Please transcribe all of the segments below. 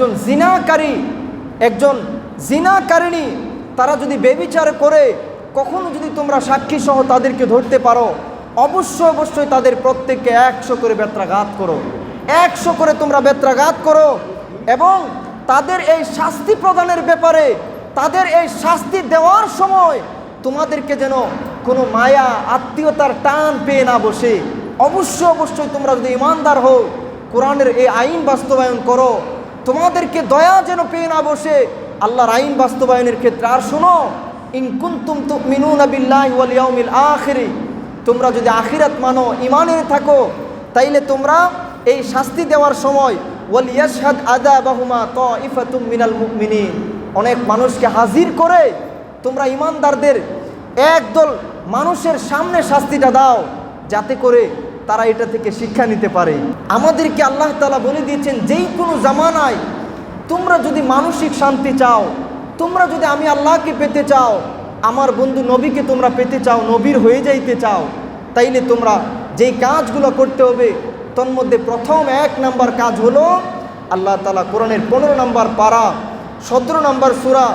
একজন জিনাকারী, একজন জিনাকারিণী, তারা যদি বেবিচার করে, কখনো যদি তোমরা সাক্ষী সহ তাদেরকে ধরতে পারো, অবশ্যই অবশ্যই তাদের প্রত্যেককে একশো করে বেত্রাঘাত করো। একশো করে তোমরা বেত্রাঘাত করো এবং তাদের এই শাস্তি প্রদানের ব্যাপারে, তাদের এই শাস্তি দেওয়ার সময় তোমাদেরকে যেন কোনো মায়া, আত্মীয়তার টান পেয়ে না বসে। অবশ্যই অবশ্যই তোমরা যদি ইমানদার হও, কোরআনের এই আইন বাস্তবায়ন করো তোমাদেরকে দয়া যেন পেয়ে না বসে আল্লাহর আইন বাস্তবায়নের ক্ষেত্রে। আর শোনো ইনকুন্তুম তুমিনুনা বিল্লাহি ওয়াল ইয়াউমিল আখিরি, তোমরা যদি আখিরাত মানো ইমানে থাকো, তাইলে তোমরা এই শাস্তি দেওয়ার সময় ওয়াল ইয়াশহাদ আযাবাহুমা তাইফাতুম মিনাল মুমিনিন। অনেক মানুষকে হাজির করে তোমরা ইমানদারদের একদল মানুষের সামনে শাস্তিটা দাও, যাতে করে তারা এটা থেকে শিক্ষা নিতে পারে। আমাদেরকে আল্লাহ তালা বলে দিয়েছেন, যেই কোনো জামানায় তোমরা যদি মানসিক শান্তি চাও, তোমরা যদি আমি আল্লাহকে পেতে চাও, আমার বন্ধু নবীকে তোমরা পেতে চাও, নবীর হয়ে যাইতে চাও, তাইলে তোমরা যেই কাজগুলো করতে হবে তন্মধ্যে প্রথম এক নাম্বার কাজ হলো আল্লাহ তালা কোরআনের পনেরো নম্বর পারা, সতেরো নম্বর সুরা,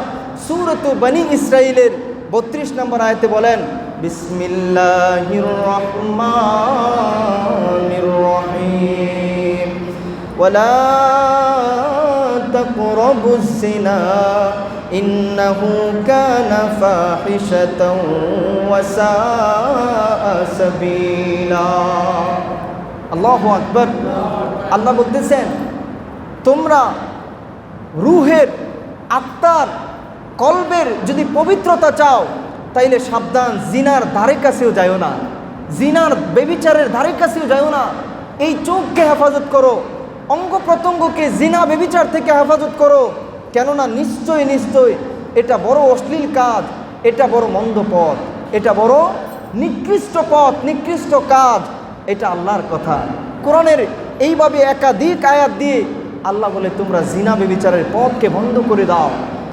সুরত বনি ইসরায়েলের বত্রিশ নম্বর আয়তে বলেন বিসমিল্লাহির রহমানির রহিম ওয়ালা تقربوا الزنا إنه كان فاحشة وساء سبيلا আল্লাহ আকবর আল্লাহ বলতেছেন তোমরা রুহের আত্মার কলবের যদি পবিত্রতা চাও তাইলে সাবধান, জিনার ধারে কাছেও যাইও না। জিনার বেবিচারের ধারে কাছেও যাইও না। এই চোখকে হেফাজত করো। অঙ্গ প্রত্যঙ্গকে জিনা বেবিচার থেকে হেফাজত করো। কেননা নিশ্চয় নিশ্চয় এটা বড় অশ্লীল কাজ, এটা বড় মন্দ পথ, এটা বড় নিকৃষ্ট পথ, নিকৃষ্ট কাজ, এটা আল্লাহর কথা। কোরআনের এইভাবে একাধিক আয়াত দিয়ে আল্লাহ বলে, তোমরা জিনা বেবিচারের পথকে বন্ধ করে দাও।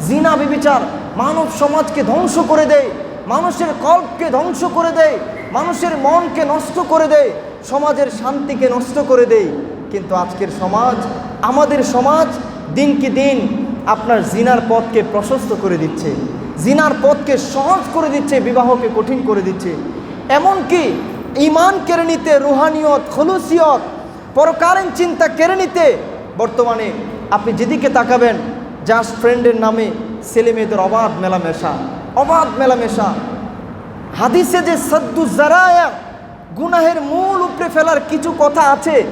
জিনা বেবিচার মানব সমাজকে ধ্বংস করে দেয়। মানুষের কল্পকে ধ্বংস করে দেয়, মানুষের মনকে নষ্ট করে দেয়, সমাজের শান্তিকে নষ্ট করে দেয়। কিন্তু আজকের সমাজ, আমাদের সমাজ দিনকে দিন আপনার জিনার পথকে প্রশস্ত করে দিচ্ছে, জিনার পথকে সহজ করে দিচ্ছে, বিবাহকে কঠিন করে দিচ্ছে। এমনকি ইমান কেড়ে নিতে, রুহানিয়ত, খলুসিয়ত, পরকালীন চিন্তা কেড়ে নিতে, বর্তমানে আপনি যেদিকে তাকাবেন জাস্ট ফ্রেন্ডের নামে ছেলে মেয়েদের অবাধ মেলামেশা। অবাধ মেলামেশা। হাদিসে যে সদ্দু জারায়া, গুনাহের মূল উপরে ফেলার কিছু কথা আছে,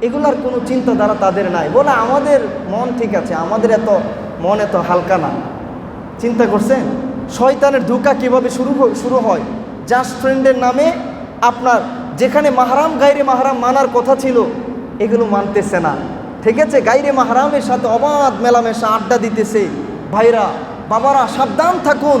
এগুলার কোনো চিন্তাধারা তাদের নাই। বলে আমাদের মন ঠিক আছে, আমাদের এত মন এত হালকা না। চিন্তা করছেন? শয়তানের ধোকা কীভাবে শুরু শুরু হয়? জাস্ট ফ্রেন্ডের নামে আপনার যেখানে মাহারাম, গাইরে মাহারাম মানার কথা ছিল, এগুলো মানতেছে না। ঠিক আছে, গাইরে মাহারামের সাথে অবাধ মেলামেশা, আড্ডা দিতেছে। ভাইরা, বাবারা, সাবধান থাকুন।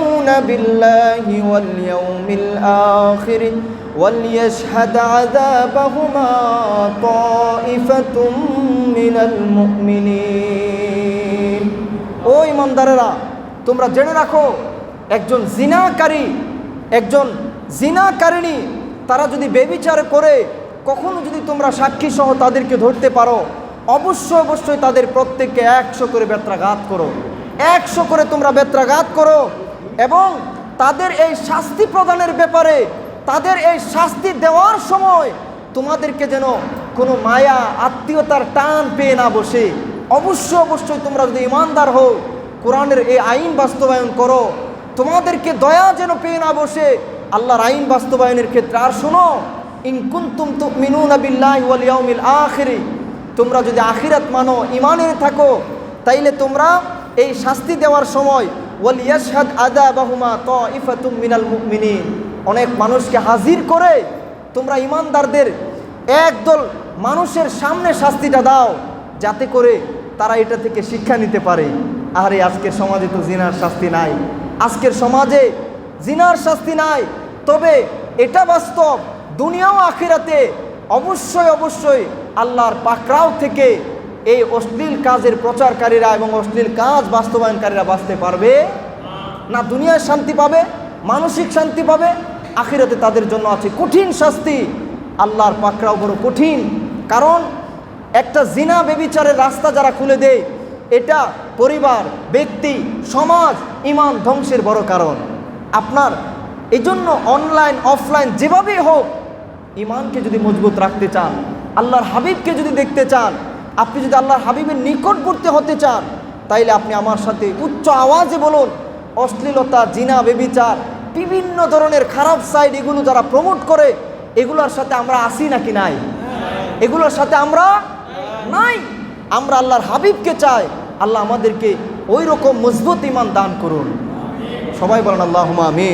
بالله واليوم الآخر وليشهد عذابهما طائفة من المؤمنين ও ইমানদারেরা তোমরা জেনে রাখো একজন জিনাকারী একজন জিনাকারিণী তারা যদি বেবিচার করে কখনো যদি তোমরা সাক্ষী সহ তাদেরকে ধরতে পারো অবশ্যই অবশ্যই তাদের প্রত্যেককে একশো করে বেত্রাঘাত করো একশো করে তোমরা বেত্রাঘাত করো এবং তাদের এই শাস্তি প্রদানের ব্যাপারে, তাদের এই শাস্তি দেওয়ার সময় তোমাদেরকে যেন কোনো মায়া, আত্মীয়তার টান পেয়ে না বসে। অবশ্যই অবশ্যই তোমরা যদি ইমানদার হও, কোরআনের এই আইন বাস্তবায়ন করো, তোমাদেরকে দয়া যেন পেয়ে না বসে। আল্লাহর আইন বাস্তবায়নের ক্ষেত্রে, আর শোনো ইনকুন্তুম তুমিনুনা বিল্লাহি ওয়াল ইয়াউমিল আখিরি, তোমরা যদি আখিরাত মানো ইমানে থাকো, তাইলে তোমরা এই শাস্তি দেওয়ার সময় ওয়াল ইয়াশহাদ আযাবাহুমা তাইফাতুম মিনাল মুমিনিন। অনেক মানুষকে হাজির করে তোমরা ইমানদারদের একদল মানুষের সামনে শাস্তিটা দাও, যাতে করে তারা এটা থেকে শিক্ষা নিতে পারে। আরে, আজকের সমাজে তো জিনার শাস্তি নাই। আজকের সমাজে জিনার শাস্তি নাই। তবে এটা বাস্তব। দুনিয়াও আখিরাতে অবশ্যই অবশ্যই আল্লাহর পাকরাও থেকে এই অশ্লীল কাজের প্রচারকারীরা এবং অশ্লীল কাজ বাস্তবায়নকারীরা বাঁচতে পারবে না, দুনিয়ায় শান্তি পাবে, মানসিক শান্তি পাবে, আখিরাতে তাদের জন্য আছে কঠিন শাস্তি। আল্লাহর পাকরাও বড় কঠিন। কারণ একটা জিনা বেবিচারের রাস্তা যারা খুলে দেয়, এটা পরিবার, ব্যক্তি, সমাজ, ইমান ধ্বংসের বড় কারণ। আপনার এই জন্য অনলাইন, অফলাইন, যেভাবেই হোক, ইমানকে যদি মজবুত রাখতে চান, আল্লাহর হাবিবকে যদি দেখতে চান আপনি যদি আল্লাহর হাবিবের নিকটবর্তী হতে চান, তাইলে আপনি আমার সাথে উচ্চ আওয়াজে বলুন, অশ্লীলতা, জিনা, বেবিচার, বিভিন্ন ধরনের খারাপ সাইড এগুলো যারা প্রমোট করে, এগুলোর সাথে আমরা আসি নাকি নাই? এগুলোর সাথে আমরা নাই। আমরা আল্লাহর হাবিবকে চাই, আল্লাহ আমাদেরকে ওই রকম মজবুত ইমান দান করুন। সবাই বলেন আল্লাহ আমি